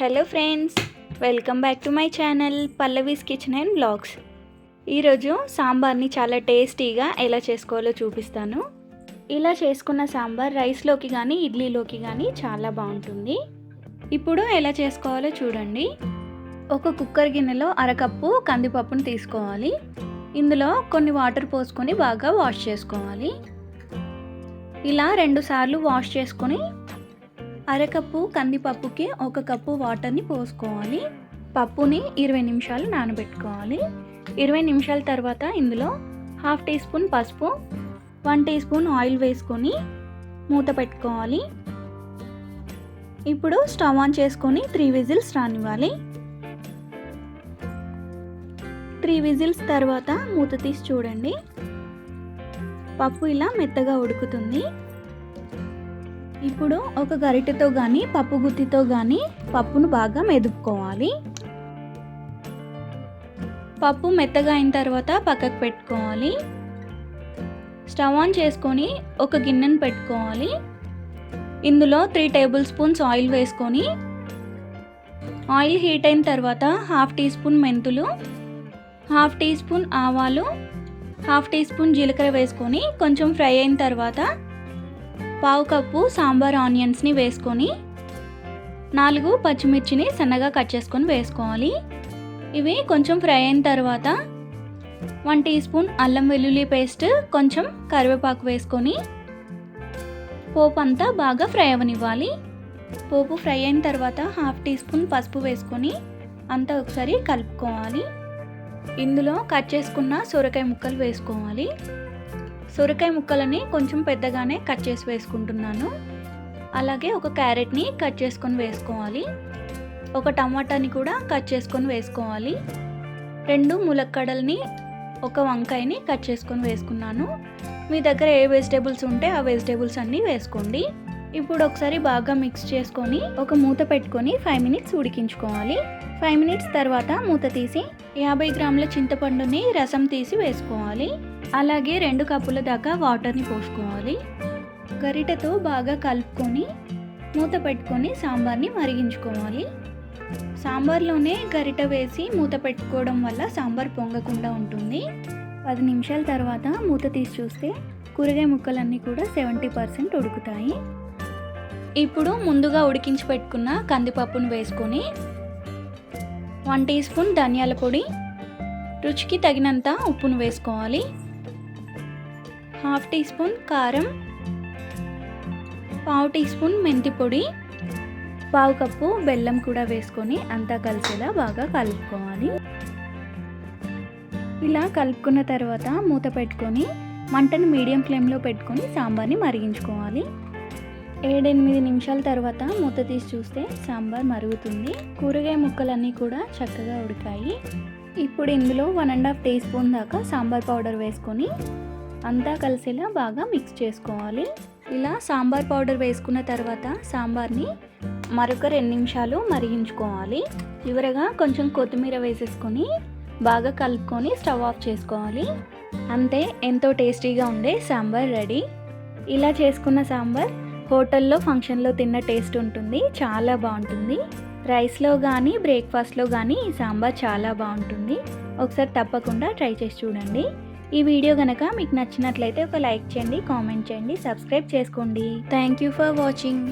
Hello friends welcome back to my channel Pallavi's kitchen and blogs. ఈరోజు సాంబార్ని చాలా టేస్టీగా ఎలా చేసుకోవాలో చూపిస్తాను. ఇలా చేసుకున్న సాంబార్ రైస్లోకి కానీ ఇడ్లీలోకి కానీ చాలా బాగుంటుంది. ఇప్పుడు ఎలా చేసుకోవాలో చూడండి. ఒక కుక్కర్ గిన్నెలో అరకప్పు కందిపప్పును తీసుకోవాలి. ఇందులో కొన్ని వాటర్ పోసుకొని బాగా వాష్ చేసుకోవాలి. ఇలా రెండుసార్లు వాష్ చేసుకొని అరకప్పు కందిపప్పుకి ఒక కప్పు వాటర్ని పోసుకోవాలి. పప్పుని ఇరవై నిమిషాలు నానబెట్టుకోవాలి. ఇరవై నిమిషాల తర్వాత ఇందులో హాఫ్ టీ స్పూన్ పసుపు వన్ టీ స్పూన్ ఆయిల్ వేసుకొని మూత పెట్టుకోవాలి. ఇప్పుడు స్టవ్ ఆన్ చేసుకొని త్రీ విజిల్స్ రానివ్వాలి. త్రీ విజిల్స్ తర్వాత మూత తీసి చూడండి. పప్పు ఇలా మెత్తగా ఉడుకుతుంది. ఇప్పుడు ఒక గరిటెతో కానీ పప్పు గుత్తితో కానీ పప్పును బాగా మెదుపుకోవాలి. పప్పు మెత్తగా అయిన తర్వాత పక్కకు పెట్టుకోవాలి. స్టవ్ ఆన్ చేసుకొని ఒక గిన్నెను పెట్టుకోవాలి. ఇందులో త్రీ టేబుల్ స్పూన్స్ ఆయిల్ వేసుకొని ఆయిల్ హీట్ అయిన తర్వాత హాఫ్ టీ స్పూన్ మెంతులు హాఫ్ టీ స్పూన్ ఆవాలు హాఫ్ టీ స్పూన్ జీలకర్ర వేసుకొని కొంచెం ఫ్రై అయిన తర్వాత పావు కప్పు సాంబార్ ఆనియన్స్ని వేసుకొని నాలుగు పచ్చిమిర్చిని సన్నగా కట్ చేసుకొని వేసుకోవాలి. ఇవి కొంచెం ఫ్రై అయిన తర్వాత వన్ టీ స్పూన్ అల్లం వెల్లుల్లి పేస్ట్ కొంచెం కరివేపాకు వేసుకొని పోపు అంతా బాగా ఫ్రై అవనివ్వాలి. పోపు ఫ్రై అయిన తర్వాత హాఫ్ టీ స్పూన్ పసుపు వేసుకొని అంతా ఒకసారి కలుపుకోవాలి. ఇందులో కట్ చేసుకున్న సొరకాయ ముక్కలు వేసుకోవాలి. సొరకాయ ముక్కలని కొంచెం పెద్దగానే కట్ చేసి వేసుకుంటున్నాను. అలాగే ఒక క్యారెట్ని కట్ చేసుకొని వేసుకోవాలి. ఒక టమాటాని కూడా కట్ చేసుకొని వేసుకోవాలి. రెండు ములక్కడల్ని ఒక వంకాయని కట్ చేసుకొని వేసుకున్నాను. మీ దగ్గర ఏ వెజిటేబుల్స్ ఉంటే ఆ వెజిటేబుల్స్ అన్నీ వేసుకోండి. ఇప్పుడు ఒకసారి బాగా మిక్స్ చేసుకొని ఒక మూత పెట్టుకొని ఫైవ్ మినిట్స్ ఉడికించుకోవాలి. ఫైవ్ మినిట్స్ తర్వాత మూత తీసి యాభై గ్రాముల చింతపండుని రసం తీసి వేసుకోవాలి. అలాగే రెండు కప్పుల దాకా వాటర్ని పోసుకోవాలి. గరిటెతో బాగా కలుపుకొని మూత పెట్టుకొని సాంబార్ని మరిగించుకోవాలి. సాంబార్లోనే గరిట వేసి మూత పెట్టుకోవడం వల్ల సాంబార్ పొంగకుండా ఉంటుంది. పది నిమిషాల తర్వాత మూత తీసి చూస్తే కూరగాయ ముక్కలన్నీ కూడా సెవెంటీ పర్సెంట్ ఉడుకుతాయి. ఇప్పుడు ముందుగా ఉడికించి పెట్టుకున్న కందిపప్పును వేసుకొని వన్ టీ స్పూన్ ధనియాల పొడి రుచికి తగినంత ఉప్పును వేసుకోవాలి. హాఫ్ టీ స్పూన్ కారం పావు టీ స్పూన్ మెంతి పొడి పావు కప్పు బెల్లం కూడా వేసుకొని అంతా కలిసేలా బాగా కలుపుకోవాలి. ఇలా కలుపుకున్న తర్వాత మూత పెట్టుకొని మంటను మీడియం ఫ్లేమ్లో పెట్టుకొని సాంబార్ని మరిగించుకోవాలి. ఏడెనిమిది నిమిషాల తర్వాత మూత తీసి చూస్తే సాంబార్ మరుగుతుంది. కూరగాయ ముక్కలన్నీ కూడా చక్కగా ఉడికాయి. ఇప్పుడు ఇందులో one and half teaspoon దాకా సాంబార్ పౌడర్ వేసుకొని అంతా కలిసేలా బాగా మిక్స్ చేసుకోవాలి. ఇలా సాంబార్ పౌడర్ వేసుకున్న తర్వాత సాంబార్ని మరొక రెండు నిమిషాలు మరిగించుకోవాలి. చివరగా కొంచెం కొత్తిమీర వేసేసుకొని బాగా కలుపుకొని స్టవ్ ఆఫ్ చేసుకోవాలి. అంతే ఎంతో టేస్టీగా ఉండే సాంబార్ రెడీ. ఇలా చేసుకున్న సాంబార్ హోటల్లో ఫంక్షన్లో తిన్న టేస్ట్ ఉంటుంది. చాలా బాగుంటుంది. రైస్లో కానీ బ్రేక్ఫాస్ట్లో కానీ ఈ సాంబార్ చాలా బాగుంటుంది. ఒకసారి తప్పకుండా ట్రై చేసి చూడండి. ఈ వీడియో కనుక మీకు నచ్చినట్లయితే ఒక లైక్ చేయండి కామెంట్ చేయండి సబ్స్క్రైబ్ చేసుకోండి. Thank you for watching